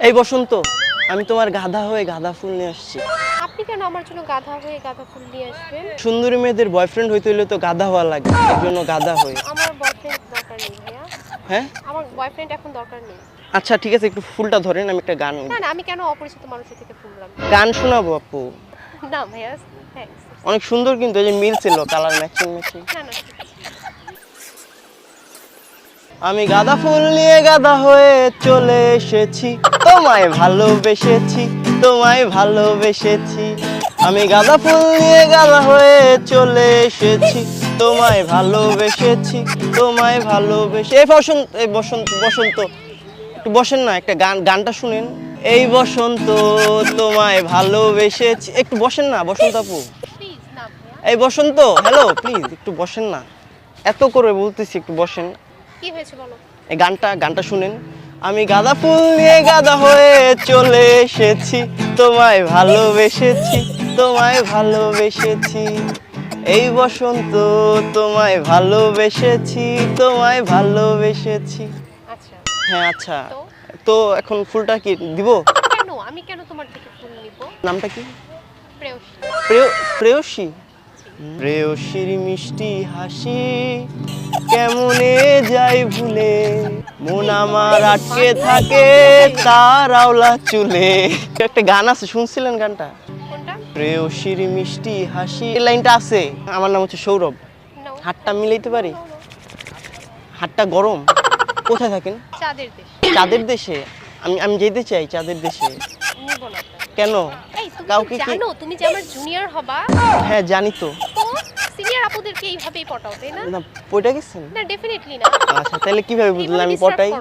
এই বসন্ত আমি তোমার গাধা হয়ে গাঁদা ফুল নিয়ে আসছি। আপনি কেন আমার জন্য গাধা হয়ে গাধা ফুল নিয়ে আসবেন? সুন্দরী মেয়েদের বয়ফ্রেন্ড হইতে হইলে তো গাধা হওয়া লাগে এর জন্য গাধা হই। আমার বয়ফ্রেন্ড দরকার নেই ভাইয়া। হ্যাঁ? আমার বয়ফ্রেন্ড এখন দরকার নেই। আচ্ছা ঠিক আছে একটু ফুলটা ধরেন আমি একটা গান না না আমি কেন অপরিচিত মানুষের থেকে ফুল রাখব গান শোনাবো আপু। না ভাইয়া থ্যাঙ্কস অনেক সুন্দর কিন্তু এই যে মিল ছিল কালার ম্যাচিং ম্যাচিং না না। আমি গাঁদা ফুল নিয়ে গাদা হয়ে চলে এসেছি। তোমায় ভালোবেসেছি তোমায় ভালোবেসেছি। আমি গাঁদা ফুল নিয়ে গাদা হয়ে চলে এসেছি। তোমায় ভালোবেসেছি তোমায় ভালোবেসে এই বসন্ত এই বসন্ত বসন্ত। একটু বসেন না একটা গান গানটা শুনেন। এই বসন্ত তোমায় ভালোবেসেছি। একটু বসেন না বসন্ত আপু। এই বসন্ত হ্যালো প্লিজ একটু বসেন না। এত করে বলতেছি একটু বসেন। কি হয়েছে বলো? এই গানটা গানটা শুনেন। আমি গাঁদা ফুল নিয়ে গাঁদা হয়ে চলে এসেছি তোমায় ভালোবেসেছি তোমায় ভালোবেসেছি। এই বসন্ত তোমায় ভালোবেসেছি তোমায় ভালোবেসেছি। আচ্ছা। হ্যাঁ আচ্ছা। তো? এখন ফুলটা কি দিব? কেন? আমি কেন তোমার থেকে ফুল নিব? নামটা কি? প্রেয়সী। প্রেয়সী? প্রেয়সীর মিষ্টি হাসি কেমনে যাই ভুলে? মন আমার আটকে থাকে তার আওলা চুলে। একটা গান আছে শুনছিলেন গানটা? প্রেয়সীর মিষ্টি হাসি। এই লাইনটা আছে আমার নাম হচ্ছে সৌরভ। হাতটা মিলাইতে পারি? হাতটা গরম? কোথায় থাকেন? চাঁদের দেশ। চাঁদের দেশে? আমি আমি যেতে চাই চাঁদের দেশে। কেন? কাউকে কি জানো তুমি যে আমার জুনিয়র হবা। হ্যাঁ জানি তো সিনিয়র আপুদেরকে এইভাবেই পটাও তাই না? না পটা গেছেন না ডেফিনেটলি না। আচ্ছা তাহলে কীভাবে বুঝলেন আমি পটাই?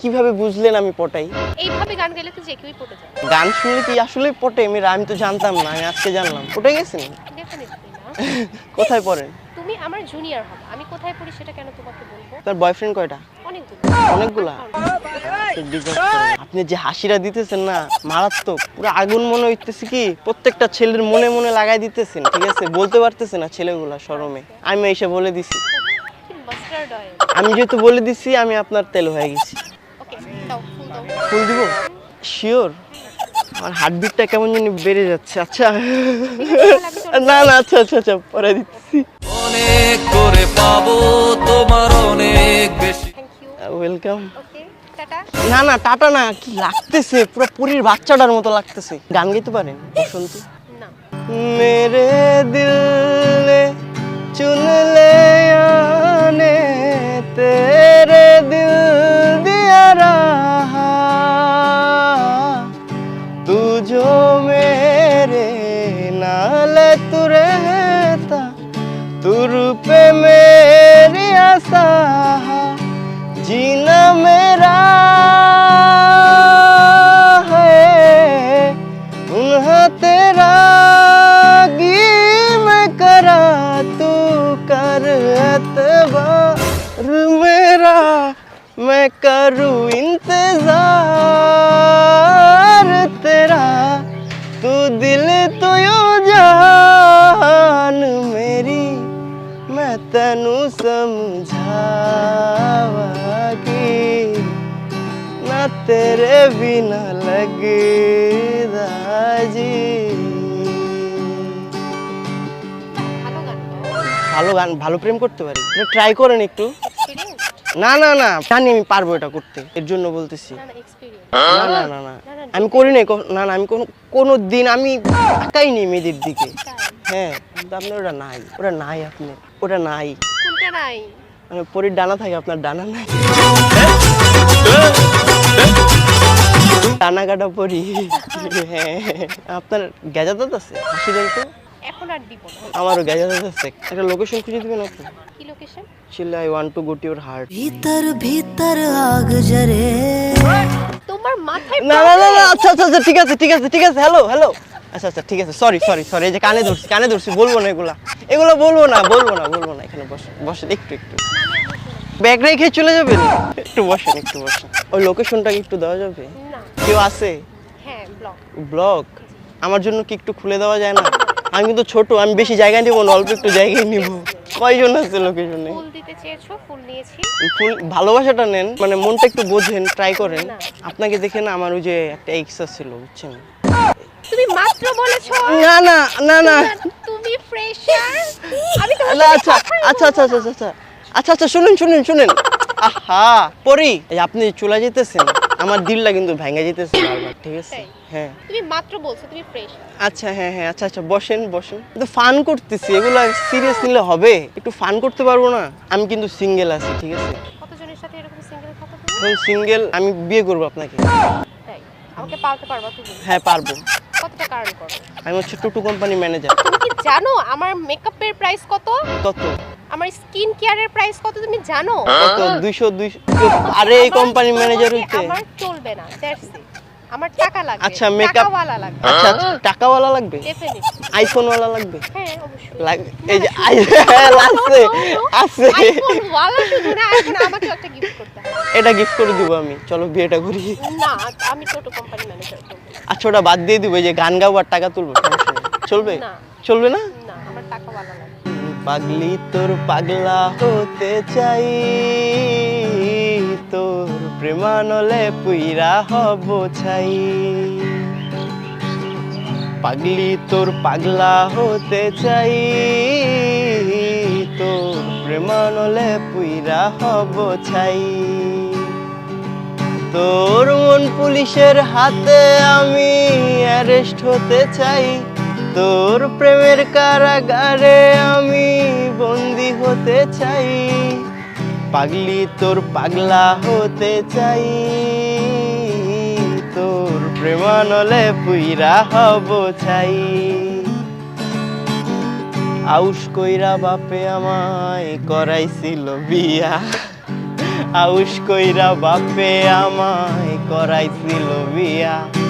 কীভাবে বুঝলেন আমি পটাই? এইভাবে গান গেলে তো যে কেউই পটে যায়। গান শুনলে কি আসলে পটে? আমি আমি তো জানতাম না আমি আজকে জানলাম। পটে গেছেন ডেফিনেটলি কোথায় পড়েন? তুমি আমার জুনিয়র হবা। আমি কোথায় পড়ি সেটা কেন তোমাকে বলব? তার বয়ফ্রেন্ড কয়টা? অনেকগুলো? অনেকগুলা আপনি যে হাসিটা দিতেছেন না মারাত্মক। পুরো আগুন মনে হইতেছে কি প্রত্যেকটা ছেলের মনে মনে লাগাই দিতেছেন ঠিক আছে? বলতে পারতেছে না ছেলেগুলা শরমে আমি এসে বলে দিছি। আমি যেহেতু বলে দিছি আমি আপনার তেল হয়ে গেছি। ফুল দিব? শিওর আমার হার্টবিটটা কেমন জানি বেড়ে যাচ্ছে আচ্ছা। না না আচ্ছা আচ্ছা আচ্ছা পরে দিচ্ছি। অনেক করে পাবো তোমার অনেক বেশি। ওয়েলকাম না না টাটা না কি লাগতেছে? পুরো পুরীর বাচ্চাটার মতো লাগতেছে। গান গাইতে পারেন? শুনতে মেরে দিল চুনলে আনে তেরে দিল। मैं करूँ इंतजार तेरा तू दिल तो यो जान मेरी मैं तेनू समझावागी ना तेरे बिना लगदा जी ভালো গান ভালো গান ভালো প্রেম করতে পারি ট্রাই করেন একটু এক্সপিরিয়েন্স না না না জানি আমি পারব এটা করতে এর জন্য বলতেছি। না না না না না না আমি করি নাই না না আমি কোনো কোনো দিন আমি তাকাই নি মেয়েদের দিকে। হ্যাঁ কিন্তু আপনার ওটা নাই ওটা নাই আপনি ওটা নাই। কোনটা নাই? মানে পরীর ডানা থাকে আপনার ডানা নাই। ডানা কাটা পরি। হ্যাঁ আপনার গেজাদাত আছে? হাসি তো? এখন আর দিব আমারও গেজাদাত আছে। একটা লোকেশন খুঁজে দিবেন আপনি? কি location chill I want to go to your heart ভিতর ভিতর আগ জরে। তোমার মাথায় না না না আচ্ছা আচ্ছা আচ্ছা ঠিক আছে ঠিক আছে ঠিক আছে হ্যালো হ্যালো আচ্ছা আচ্ছা ঠিক আছে সরি সরি সরি এই যে কানে ধরছি কানে ধরছি বলব না এগুলা। এগুলো বলব না বলব না বলব না এখানে বসে বসে একটু একটু। ব্যাগ রেখে চলে যাবে? একটু বসেন একটু বসে ওই লোকেশনটা কি একটু দেওয়া যাবে? কেউ আছে? হ্যাঁ ব্লক ব্লক আমার জন্য কি একটু খুলে দেওয়া যায় না? আমি কিন্তু ছোট আমি বেশি জায়গা নিব না অল্প একটু জায়গায় নিব। কয়জন আছে লোকেশনে ফুল দিতে চেয়েছো ফুল নিয়েছি। ফুল ভালোবাসাটা নেন মানে মনটা একটু বোঝেন ট্রাই করেন। আপনাকে দেখে না আমার ওই যে একটা এক্সা ছিল বুঝছেন? তুমি মাত্র বলেছ? না না না না। তুমি ফ্রেশার আমি সাথে আচ্ছা আচ্ছা আচ্ছা আচ্ছা আচ্ছা আচ্ছা আচ্ছা শুনুন শুনুন শুনুন। আহা পরি আপনি চলে যেতেছেন। আমার দিলটা কিন্তু ভেঙে যেতেছে বারবার ঠিক আছে? হ্যাঁ। তুমি মাত্র বলছো তুমি ফ্রেশ আচ্ছা হ্যাঁ হ্যাঁ আচ্ছা আচ্ছা বসেন বসেন। কিন্তু ফান করতেছি এগুলো সিরিয়াস নিলে হবে। একটু ফান করতে পারব না। আমি কিন্তু সিঙ্গেল আছি ঠিক আছে? কতজনের সাথে এরকম সিঙ্গেল কথা তুমি সিঙ্গেল আমি বিয়ে করব আপনাকে। তাই আমাকে পালতে পারবা তুমি? হ্যাঁ পারব। কত টাকা আর্ন করো? আমি হচ্ছে টুটু কোম্পানি ম্যানেজার তুমি কি জানো আমার মেকআপের প্রাইস কত? কত আমার স্কিন কেয়ারের প্রাইস কত তুমি জানো? কত? দুইশো দুইশো। আরে এই আমার- কোম্পানি ম্যানেজার হইতে আমার চলবে না দ্যাটস ইট আমার টাকা লাগবে আচ্ছা, মেকআপ টাকাওয়ালা লাগবে। আচ্ছা আচ্ছা টাকাওয়ালা লাগবে? ডেফিনেটলি আইফোনওয়ালা লাগবে? হ্যাঁ অবশ্যই। লাগবে এই যে আই হ্যাঁ, আছে আছে আইফোন ওয়ালা শুধু না এখন আমাকে একটা গিফট করতে হবে এটা গিফট করে দিব আমি। চলো বিয়েটা করি। না আমি টোটো কোম্পানি ম্যানেজার করব আচ্ছা ওটা বাদ দিয়ে দিব এই যে গান গাবো আর টাকা তুলবো চলবে? না। চলবে না? না আমার টাকাওয়ালা লাগবে। পাগলি, তোর পাগলা হতে চাই। তোর প্রেমানলে পুইরা হব ছাই। পাগলি, তোর পাগলা হতে চাই। তোর প্রেমানলে পুইরা হব ছাই। তোর মন পুলিশের হাতে আমি অ্যারেস্ট হতে চাই। তোর প্রেমের কারাগারে আমি বন্দি হতে চাই। পাগলি তোর পাগলা হতে চাই। তোর প্রেমানলে পুইরা হব চাই। আউস কইরা বাপে আমায় করাইছিল বিয়া। আউস কইরা বাপে আমায় করাইছিল বিয়া।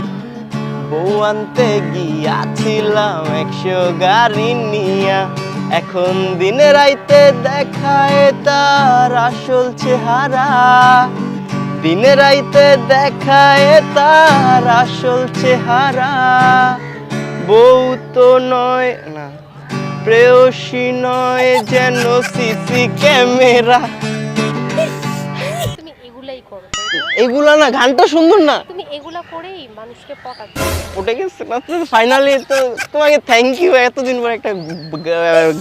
বউ আনতে গিয়াছিলাম একশো গাড়ি নিয়া। এখন দিনে রাইতে দেখায় তার আসল চেহারা। দিনে রাইতে দেখায় তার আসল চেহারা। বউ তো নয় না, প্রেয়সী নয় যেন সিসি ক্যামেরা। এগুলা না গানটা সুন্দর না। তুমি এগুলা করেই মানুষকে পটাচ্ছো। ওটা গেছে না ফাইনালি তো তোমাকে থ্যাংক ইউ এতদিন পর একটা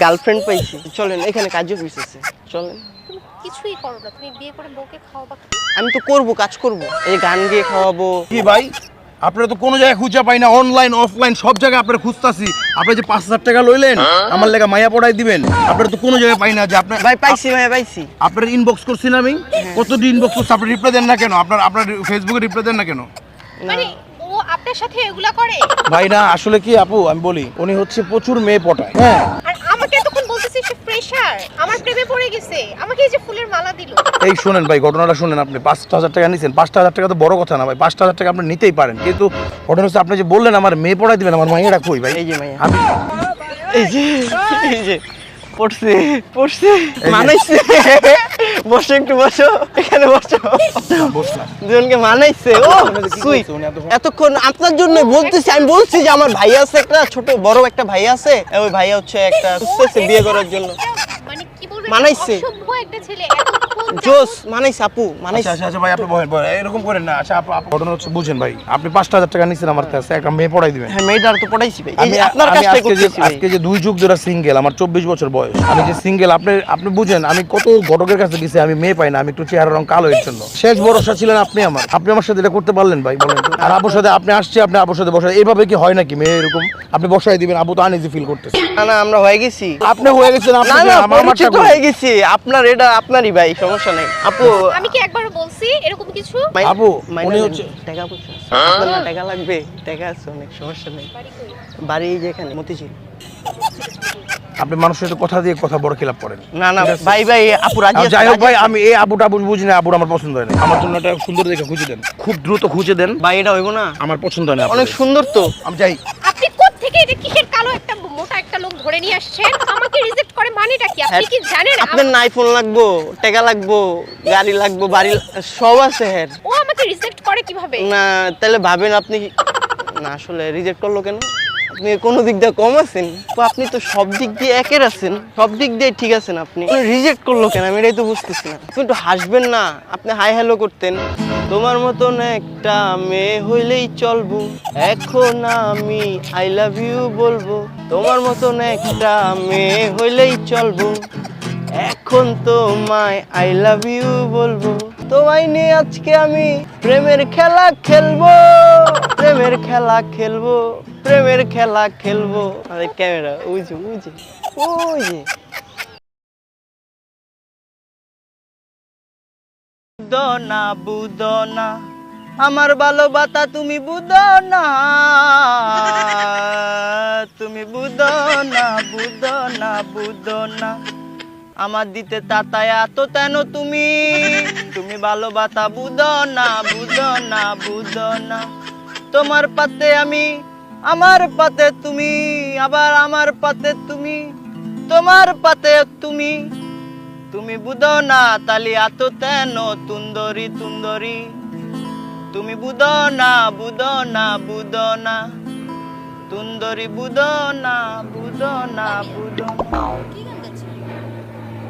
গার্লফ্রেন্ড পাইছি। চলেন এখানে কাজও পিছেছে চলেন। তুমি কিছুই করো না তুমি বিয়ে করে বউকে খাওয়াবা। আমি তো করব কাজ করব। এই গান গিয়ে খাওয়াবো। কি ভাই? আপনারা তো কোনো জায়গায় খুঁজে পাই না অনলাইন অফলাইন সব জায়গায় আপনারা খুঁজতাছি। আপনি যে পাঁচ হাজার টাকা লইলেন আমার লেগে মায়া পড়াই দিবেন। আপনারা তো কোনো জায়গায় পাই না যে আপনার ভাই পাইছি ভাই পাইছি। আপনার ইনবক্স করছি না আমি কতটি ইনবক্স করছি আপনি রিপ্লাই দেন না কেন? আপনার আপনার ফেসবুকে রিপ্লাই দেন না কেন? মানে ও আপনার সাথে এগুলা করে? ভাই না আসলে কি আপু আমি বলি উনি হচ্ছে প্রচুর মেয়ে পটায়। হ্যাঁ। ফ্রেশার আমার প্রেমে পড়ে গেছে। আমাকে এই যে ফুলের মালা দিল। এই শোনেন ভাই ঘটনাটা শুনেন আপনি। পাঁচটা হাজার টাকা নিছেন। পাঁচটা হাজার টাকা তো বড় কথা না ভাই পাঁচটা হাজার টাকা আপনি নিতেই পারেন। কিন্তু ঘটনা হচ্ছে আপনি যে বললেন আমার মেয়ে পড়াই দিবেন আমার মাইয়াটা কই ভাই? এই যে মাইয়া। আমি এই যে এই যে পড়ছে পড়ছে। মানাইছে। বসো একটু বসো। এখানে বসো। দুজনকে মানাইছে। ও উনি এতক্ষণ? আপনার জন্য বলতেছি আমি বলছি যে আমার ভাই আছে একটা ছোট বড় একটা ভাই আছে। ওই ভাই হচ্ছে একটা বিয়ে করার জন্য। মানাইছে। একটা ছেলে জোস মানাইছে আপু মানাইছে। আচ্ছা আচ্ছা আচ্ছা ভাই আপনি বলেন বলেন এরকম করেন না। আচ্ছা আপু আপু ঘটনা হচ্ছে বুঝেন ভাই আপনি পাঁচটা হাজার টাকা নিচ্ছেন আমার কাছে একটা মেয়ে পড়াই দিবেন। হ্যাঁ মেয়েটার তো পড়াইছি ভাই। আমি আপনার আজকে যে করতেছি আজকে যে দুই যুগ ধরে সিঙ্গেল আমার চব্বিশ বছর বয়স। আমি যে সিঙ্গেল আপনি আপনি বুঝেন আমি কত ঘটকের কাছে গেছি আমি মেয়ে পাই না আমি একটু চেহারা রং কালো এর জন্য। শেষ ভরসা ছিলেন আপনি আমার। আপনি আমার সাথে এটা করতে পারলেন ভাই বলেন আর আবুর সাথে আপনি আসছে আপনি আবুর সাথে বসে এইভাবে কি হয় নাকি মেয়ে এরকম? আপনি বসাই দিবেন আবু তো আনইজি ফিল করতেছে। না না আমরা হয়ে গেছি। আপনি হয়ে গেছেন আপনি না যে না আমার আমারটা হয়ে গেছি? আপনার এটা আপনারই ভাই সমস্যা নেই। আপু আমি কি একবার বলছি এরকম কিছু? আপু, হচ্ছে- টাকা পয়সা আপনার না টাকা লাগবে? টাকা আছে অনেক সমস্যা নেই। বাড়ি যেখানে মতিঝিল। আপনি মানুষের সাথে কথা দিয়ে কথা বড় খিলাপ করেন। না না ভাই ভাই আপু রাজি আছে, যাই হোক ভাই আমি এই আবুটা আবু বুঝি না আবুর আমার পছন্দ হয় না। আমার জন্য একটা সুন্দর দেখে খুঁজে দেন। খুব দ্রুত খুঁজে দেন। ভাই এটা হইব না। আমার পছন্দ হয় না অনেক অনেক সুন্দর তো। আমি যাই। আপনি কোত্থেকে এটা কিসের কালো একটা মোটা একটা লোক ধরে নিয়ে আসছেন আমাকে রিজেক্ট করে মানেটা কি? আপনি কি জানেন? আপনার লাগবো টাকা লাগবো গাড়ি লাগবো বাড়ি সব আছে হ্যাঁ। ও আমাকে রিজেক্ট করে কীভাবে? না তাহলে ভাবেন আপনি কি- না আসলে রিজেক্ট করল কেন? আপনি কোনো দিক দিয়ে কম আছেন? আপনি তো সব দিক দিয়ে একের আছেন। সব দিক দিয়ে ঠিক আছেন আপনি। রিজেক্ট করল কেন? আমি এটাই তো বুঝতেছি না। আপনি একটু হাসবেন না। আপনি হাই হ্যালো করতেন। তোমার মতন একটা মেয়ে হইলেই চলবো। এখন আমি আই লাভ ইউ বলব। তোমার মতন একটা মেয়ে হইলেই চলবো। এখন তো তোমায় আই লাভ ইউ বলব। তোমায় নিয়ে আজকে আমি প্রেমের খেলা খেলব। প্রেমের খেলা খেলব। প্রেমের খেলা খেলব। আরে ক্যামেরা যে, ওই যে। বুদনা বুদনা, আমার ভালোবাসা তুমি বুদনা। তুমি বুদনা বুদনা বুদনা। আমার দিতে তাতায় এত তেন তুমি? তুমি ভালো বাতা বুধ ভালোবাসা বুদনা বুদনা বুদনা তোমার পাতে আমি, আমার পাতে তুমি, আবার আমার পাতে তুমি, তোমার পাতে তুমি। তুমি বুঝো না তালি এত তেন তুন্দরি তুন্দরি। তুমি বুঝো না বুঝো না বুঝো না। তুন্দরি বুঝো না বুঝো না বুঝো না।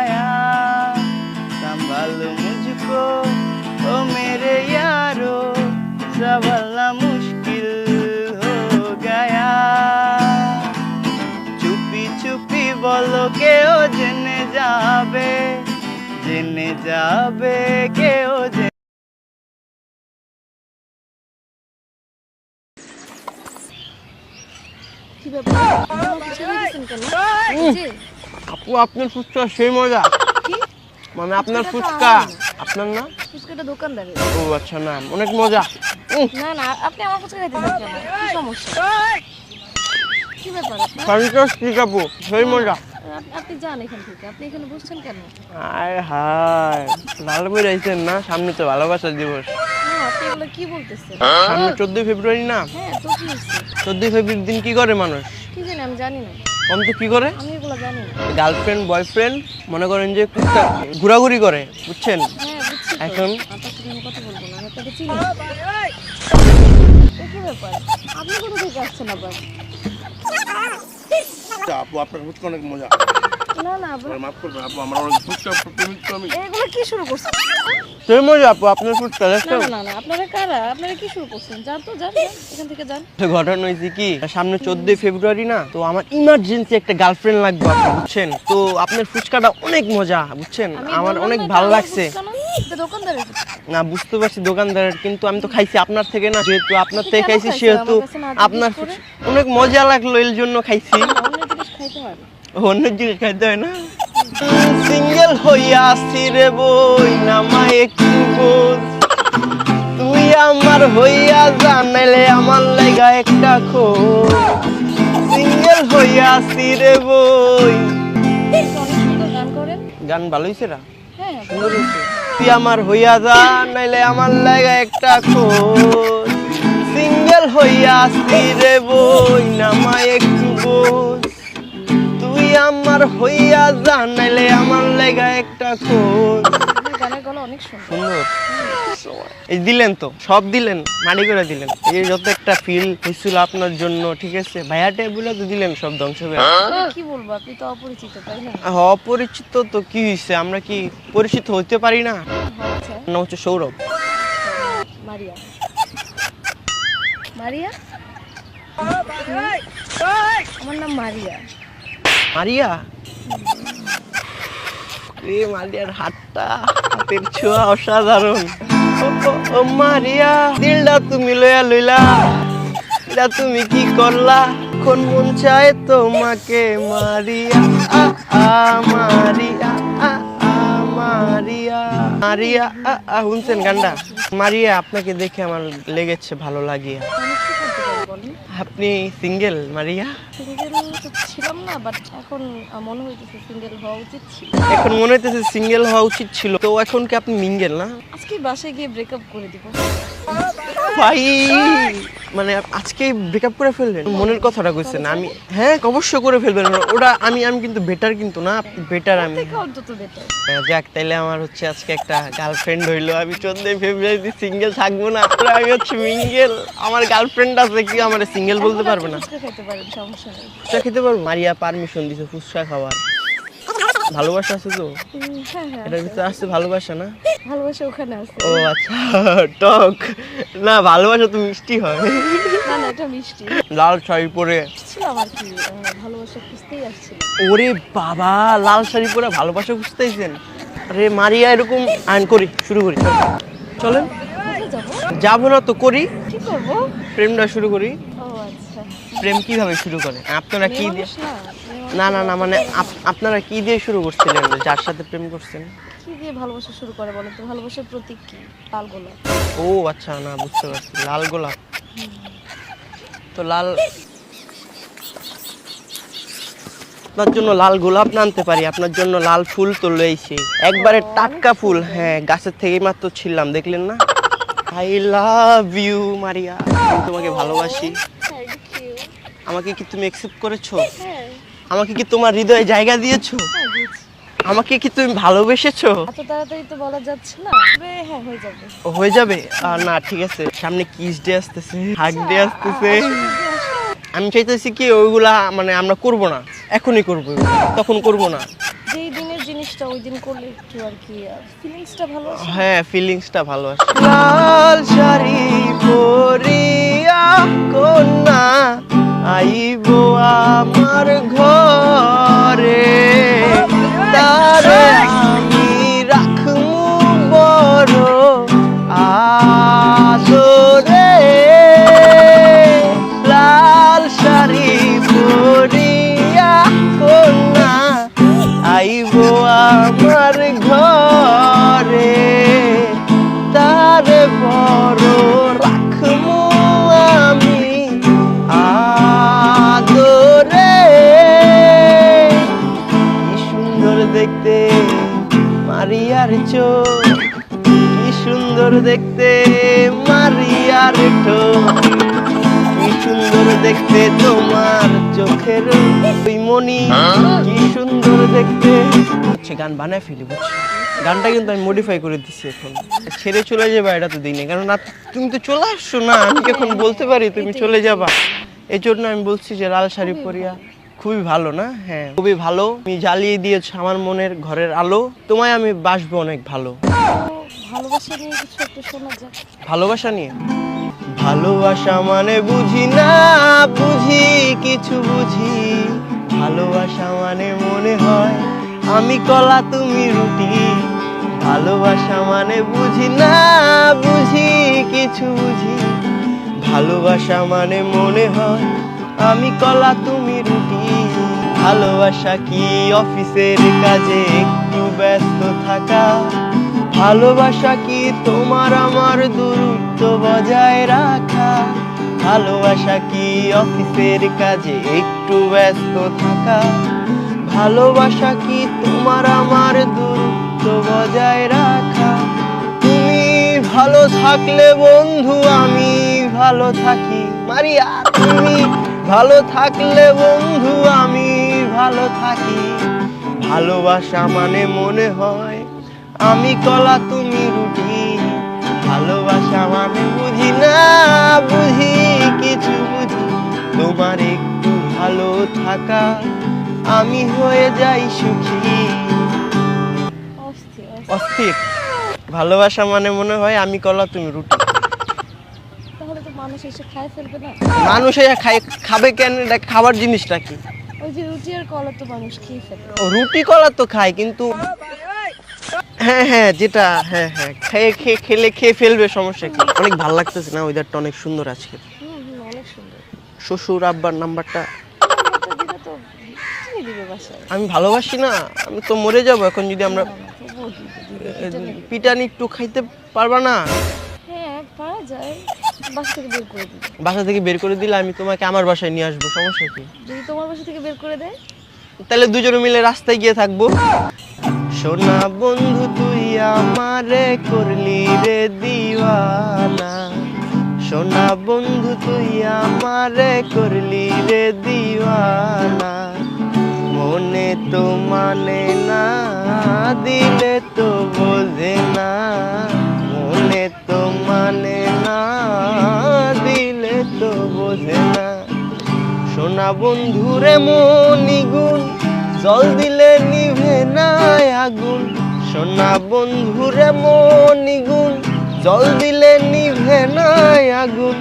हो गया संभाल मुझको ओ मेरे यारो संभलना मुश्किल हो गया চুপি চুপি বলো কেউ জেনে যাবে জেনে যাবে কেউ জেনে আপু আপনার ফুচকা সেই মজা। মানে আপনার ফুচকা আপনার না? ফুচকাটা দোকানদারের। ও আচ্ছা না অনেক মজা। না না আপনি আমার ফুচকা চান কেন কি সমস্যা? কি ব্যাপার ঠিক আপু সেই মজা। আপ- আপনি যান এখান থেকে। আপনি এখানে বসছেন কেন? আয় হায় ভালো করে আইছেন না? সামনে তো ভালোবাসা দিবস। আপনি এগুলো কি বলতেছেন? সামনে চোদ্দই ফেব্রুয়ারি না? হ্যাঁ তো কি চোদ্দই ফেব্রুয়ারির দিন কি করে মানুষ? কি জানি আমি জানি না। কম তো কি করে? আমি এগুলো জানি। গার্লফ্রেন্ড বয়ফ্রেন্ড মনে করেন যে কুত্তা ঘোরাঘুরি করে বুঝছেন? হ্যাঁ। এখন? আবার আপু আপনার ফুচকা অনেক মজা। না না মাফ করবেন আপু আমার অনেক ফুচকা প্রেমিক তো আমি। এগুলো কি শুরু করছেন? মজা আপু আপনার ফুচকা না না না না আপনারা কারা? আপনারা কি শুরু করছেন? যান তো যান এখান থেকে যান। ঘটনা হয়েছে কি? সামনে চোদ্দই ফেব্রুয়ারি না তো আমার ইমার্জেন্সি একটা গার্লফ্রেন্ড লাগবে আপু, বুঝছেন? তো আপনার ফুচকাটা অনেক মজা বুঝছেন? আমার অনেক ভালো লাগছে। না, বুঝতে পারছি দোকানদারের কিন্তু আমি তো খাইছি আপনার থেকে না যেহেতু আপনার থেকে খাইছি সেহেতু আপনার অনেক মজা লাগল এর জন্য খাইছি। অন্য জিনিস খাইতে হয় না। সিঙ্গেল হইয়া রে বই নামায় একটু বোঝ তুই আমার হইয়া জানাইলে আমার লাগা একটা খোঁজ। সিঙ্গেল হইয়া রে বই। গান করেন। গান ভালো হয়েছে না হ্যাঁ, সুন্দর তুই আমার হইয়া যা নাইলে আমার লাগা একটা খোঁজ। সিঙ্গেল হইয়া রে বই নামায় একটু বোঝ আমার হইয়া যা নাইলে আমার লাগা একটা গানের গলা অনেক সুন্দর। সুন্দর। এই দিলেন তো সব দিলেন মাটি করে দিলেন। এই যত একটা ফিল হয়েছিল আপনার জন্য ঠিক আছে? ভাইয়াটে বলে তো দিলেন সব ধ্বংস করে কি বলব আপনি তো অপরিচিত তাই না? অপরিচিত তো কি হয়েছে আমরা কি পরিচিত হতে পারি না? আচ্ছা। হচ্ছে সৌরভ। মারিয়া। মারিয়া? আমার নাম মারিয়া। মারিয়া? এ মারিয়ার হাতটা হাতের ছোঁয়া অসাধারণ। ও, মারিয়া দিলটা তুমি লইয়া লইলা। এটা তুমি কি করলা? কোন মন চায় তোমাকে মারিয়া? আ, আ, মারিয়া আ, আ, মারিয়া। মারিয়া আ, আ, শুনছেন গানটা? মারিয়া আপনাকে দেখে আমার লেগেছে ভালো লাগিয়ে। আপনি সিঙ্গেল মারিয়া? ছিলাম না বাট এখন মনে হইতেছে সিঙ্গেল হওয়া উচিত ছিল। এখন মনে হইতেছে সিঙ্গেল হওয়া উচিত ছিল। তো এখন কি আপনি মিঙ্গেল না? আজকে বাসায় গিয়ে ব্রেকআপ করে দিব। ভাই মানে আজকে ব্রেকআপ করে ফেলবেন মনের কথাটা কইছেন আমি হ্যাঁ অবশ্যই করে ফেলবেন। ওটা আমি আমি কিন্তু বেটার কিন্তু না বেটার আমি। হ্যাঁ, যাক তাইলে আমার হচ্ছে আজকে একটা গার্লফ্রেন্ড হইল। আমি চোদ্দই ফেব্রুয়ারি সিঙ্গেল থাকব না আমি হচ্ছে মিঙ্গেল আমার গার্লফ্রেন্ড আছে কি আমার সিঙ্গেল বলতে পারবে না। ফুচকা খেতে পারব? মারিয়া পারমিশন দিছে ফুচকা খাওয়ার। ভালোবাসা আছে তো? হ্যাঁ হ্যাঁ এটার ভিতরে আসছে ভালোবাসা না? ভালোবাসা ওখানে আছে। ও আচ্ছা টক। না ভালোবাসা তো মিষ্টি হয়। না না এটা মিষ্টি। লাল শাড়ি পরে। ছিলাম আর কি ভালোবাসা খুঁজতেই আসছিল। ওরে বাবা লাল শাড়ি পরে ভালোবাসা খুঁজতেছেন? আরে মারিয়া এরকম আইন করি শুরু করি। চলেন। যাব না তো করি। কি করব? প্রেমটা শুরু করি। প্রেম কীভাবে শুরু করে? আপনারা কি দিয়ে না না না মানে আপনারা কি দিয়ে শুরু করছিলেন? যার সাথে প্রেম করছেন? কি দিয়ে ভালোবাসা শুরু করে বলেন তো? ভালোবাসার প্রতীক কি? লাল গোলাপ। ও আচ্ছা না বুঝতে পারছি। লাল গোলাপ। তো লাল আপনার জন্য লাল গোলাপ না আনতে পারি। আপনার জন্য লাল ফুল তো লইছি একবারে টাটকা ফুল হ্যাঁ গাছের থেকে মাত্র ছিললাম দেখলেন না? I love you Maria. তোমাকে ভালোবাসি। আমাকে কি তুমি অ্যাকসেপ্ট করেছ? হ্যাঁ আমাকে কি তোমার হৃদয়ে জায়গা দিয়েছ? হ্যাঁ আমাকে কি তুমি ভালোবেসেছো? এত তাড়াতাড়ি তো বলা যাচ্ছে না। তবে হ্যাঁ হয়ে যাবে। হয়ে যাবে? আর না ঠিক আছে। সামনে কিস ডে আসতেছে হাগ ডে আসতেছে। আমি চাইতেছি কি ওইগুলা মানে আমরা করব না। এখনই করব তখন করব না। যেই দিনের জিনিসটা ওই দিন করলে একটু আর কি ফিলিংসটা ভালো আসে হ্যাঁ ফিলিংসটা ভালো আসে লাল শাড়ি পরিয়া কন্যা। আইব আমার ঘরে। দেখতে মারিয়ার ঠোঁট। কি সুন্দর দেখতে তোমার চোখের মনি কি সুন্দর দেখতে। হচ্ছে গান বানায় ফেলি, বুঝছ? গানটা কিন্তু আমি মডিফাই করে দিচ্ছি এখন। ছেড়ে চলে যাবা, এটা তো দিই না কারণ না তুমি তো চলে আসছো না, আমি এখন বলতে পারি তুমি চলে যাবা। এই জন্য আমি বলছি যে লাল শাড়ি পরিয়া খুবই ভালো না? হ্যাঁ খুবই ভালো। তুমি জ্বালিয়ে দিয়েছ আমার মনের ঘরের আলো। তোমায় আমি বাসবো অনেক ভালো। ভালোবাসা নিয়ে কিছু একটা শোনা যাক। ভালোবাসা নিয়ে? ভালোবাসা মানে বুঝি না বুঝি কিছু বুঝি। ভালোবাসা মানে মনে হয় আমি কলা তুমি রুটি। ভালোবাসা মানে বুঝি না বুঝি কিছু বুঝি। ভালোবাসা মানে মনে হয় আমি কলা তুমি রুটি। ভালোবাসা কি অফিসের কাজে একটু ব্যস্ত থাকা? ভালোবাসা কি তোমার আমার দূরত্ব বজায় রাখা? ভালোবাসা কি অফিসের কাজে একটু ব্যস্ত থাকা? ভালোবাসা কি তোমার আমার দূরত্ব বজায় রাখা? তুমি ভালো থাকলে বন্ধু, আমি ভালো থাকি। মারিয়া, তুমি ভালো থাকলে বন্ধু, আমি ভালো থাকি। ভালোবাসা মানে মনে হয় আমি কলা তুমি রুটি। ভালোবাসা মানে বুঝি না বুঝি কিছু বুঝি। তোমার একটু ভালো থাকা আমি হয়ে যাই সুখী। অস্থির। ভালোবাসা মানে মনে হয় আমি কলা তুমি রুটি। মানুষ এসে খায় ফেলবে না? মানুষ এই খাই খাবে কেন? এটা খাবার জিনিসটা কি? ওই যে রুটি আর কলা তো মানুষ খেয়ে ফেলে। রুটি কলা তো খায় কিন্তু হ্যাঁ হ্যাঁ যেটা হ্যাঁ হ্যাঁ খেয়ে খেয়ে খেলে খেয়ে ফেলবে সমস্যা কি? অনেক ভালো লাগতেছে না ওয়েদারটা অনেক সুন্দর আজকে? হুম হুম অনেক সুন্দর। শ্বশুর আব্বার নাম্বারটা আমি ভালোবাসি না আমি তো মরে যাব এখন যদি আমরা। পিটানি একটু খাইতে পারবা না? বাসা থেকে বের করে বাসা থেকে বের করে দিলে আমি তোমাকে আমার বাসায় নিয়ে আসব সমস্যা কি? যদি তোমার বাসা থেকে বের করে দেয়? তাহলে দুজনে মিলে রাস্তায় গিয়ে থাকব। সোনা বন্ধু, তুই আমারে করলি রে দিওয়ানা। সোনা বন্ধু, তুই আমারে করলি রে দিওয়ানা। মনে তো মানে না, দিলে তো বোঝে না। মনে তো মানে না, দিলে তো বোঝে না। সোনা বন্ধুরে মনিগুণ জল দিলে নিভে নাই আগুন। সোনা বন্ধুরে মনিগুণ জল দিলে নিভে না আগুন।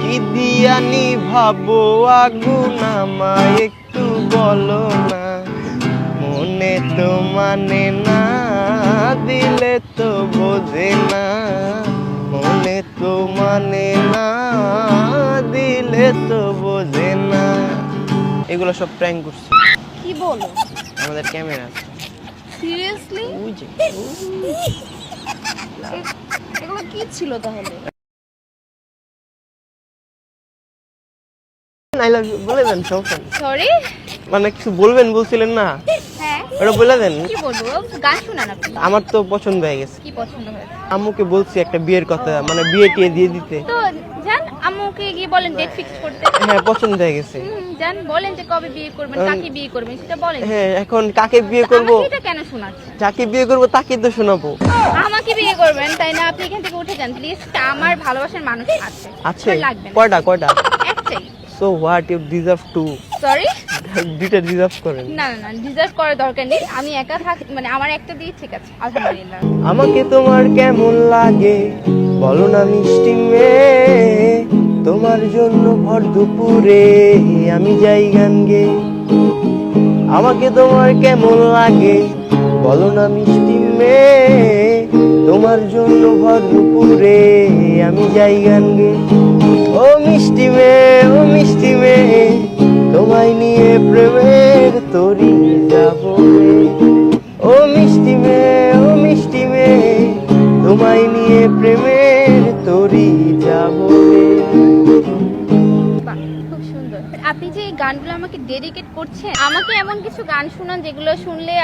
কি দিয়া নিভাবো আগুন আমায় একটু বলো না। মনে তো মানে না, দিলে তো বোঝে না। মনে তো মানে না, দিলে তো বোঝে না। এগুলো সব প্র্যাঙ্ক করছে। বলো। আমাদের ক্যামেরা। সিরিয়াসলি ওই যে এগুলো কি ছিল তাহলে? আই লাভ ইউ বলে দেন সরি মানে কিছু বলবেন বলছিলেন না। ওটা বলে দেন। কি বলব? গান শোনান আপনি। আমার তো পছন্দ হয়ে গেছে। কি পছন্দ হয়েছে? আম্মুকে বলছি একটা বিয়ের কথা মানে বিয়ে টিয়ে দিয়ে দিতে। তো যান আম্মুকে গিয়ে বলেন ডেট ফিক্স করতে। হ্যাঁ পছন্দ হয়ে গেছে। যান বলেন যে কবে বিয়ে করবেন কাকে বিয়ে করবেন সেটা বলেন। হ্যাঁ এখন কাকে বিয়ে করব? এটা কেন শোনাচ্ছেন? যাকে বিয়ে করব তাকে তো শোনাবো। আমাকে বিয়ে করবেন তাই না? আপনি এখান থেকে উঠে যান প্লিজ আমার ভালোবাসার মানুষ আছে। লাগবে কয়টা কয়টা? একটাই। So what you deserve two sorry দুইটা ডিজার্ভ করেন না না না ডিজার্ভ করার দরকার নেই। আমি একা থাক মানে আমার একটা দিয়ে ঠিক আছে। আলহামদুলিল্লাহ। আমাকে তোমার কেমন লাগে? বলো না মিষ্টি মেয়ে তোমার জন্য ভর দুপুরে আমি যাই গান গে। আমাকে তোমার কেমন লাগে? বলো না মিষ্টি মেয়ে তোমার জন্য ভর দুপুরে আমি যাই গান গে। ও মিষ্টি মেয়ে, ও মিষ্টি মেয়ে, তোমায় নিয়ে প্রেমের তরি যাব ও মিষ্টি মেয়ে, ও মিষ্টি মেয়ে, তোমায় নিয়ে প্রেমের তরি যাব খুব সুন্দর। আপনি যে এই গানগুলো আমাকে ডেডিকেট করছেন, আমাকে এমন কিছু গান শোনান যেগুলো শুনলে